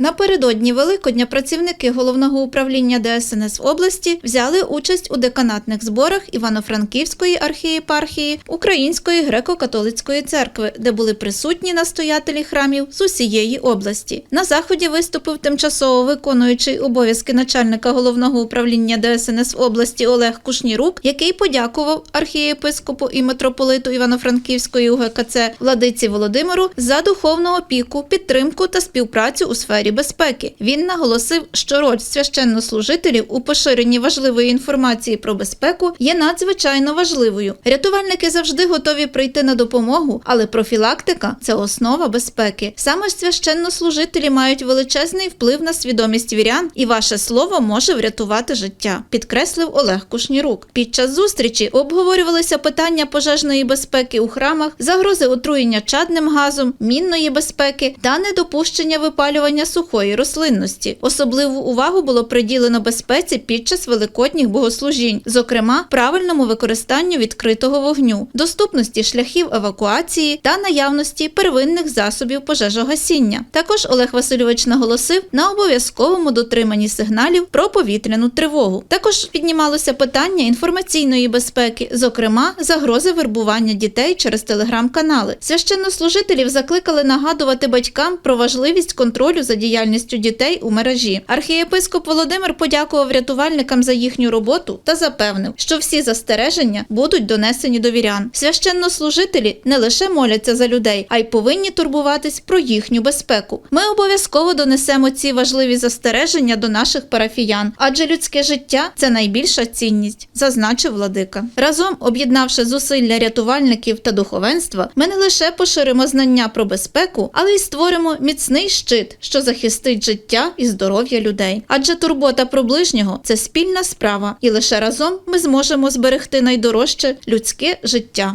Напередодні Великодня працівники головного управління ДСНС області взяли участь у деканатних зборах Івано-Франківської архієпархії Української греко-католицької церкви, де були присутні настоятелі храмів з усієї області. На заході виступив тимчасово виконуючий обов'язки начальника головного управління ДСНС області Олег Кушнірук, який подякував архієпископу і митрополиту Івано-Франківської УГКЦ владиці Володимиру за духовну опіку, підтримку та співпрацю у сфері безпеки. Він наголосив, що роль священнослужителів у поширенні важливої інформації про безпеку є надзвичайно важливою. Рятувальники завжди готові прийти на допомогу, але профілактика це основа безпеки. Саме священнослужителі мають величезний вплив на свідомість вірян, і ваше слово може врятувати життя, підкреслив Олег Кушнірук. Під час зустрічі обговорювалися питання пожежної безпеки у храмах, загрози отруєння чадним газом, мінної безпеки та недопущення випалювання сухої рослинності. Особливу увагу було приділено безпеці під час великодніх богослужінь, зокрема правильному використанню відкритого вогню, доступності шляхів евакуації та наявності первинних засобів пожежогасіння. Також Олег Васильович наголосив на обов'язковому дотриманні сигналів про повітряну тривогу. Також піднімалося питання інформаційної безпеки, зокрема загрози вербування дітей через телеграм-канали. Священнослужителів закликали нагадувати батькам про важливість контролю за діяльністю дітей у мережі. Архієпископ Володимир подякував рятувальникам за їхню роботу та запевнив, що всі застереження будуть донесені до вірян. Священнослужителі не лише моляться за людей, а й повинні турбуватись про їхню безпеку. Ми обов'язково донесемо ці важливі застереження до наших парафіян, адже людське життя це найбільша цінність, зазначив владика. Разом, об'єднавши зусилля рятувальників та духовенства, ми не лише поширимо знання про безпеку, але й створимо міцний щит, що захистить життя і здоров'я людей. Адже турбота про ближнього це спільна справа, і лише разом ми зможемо зберегти найдорожче людське життя.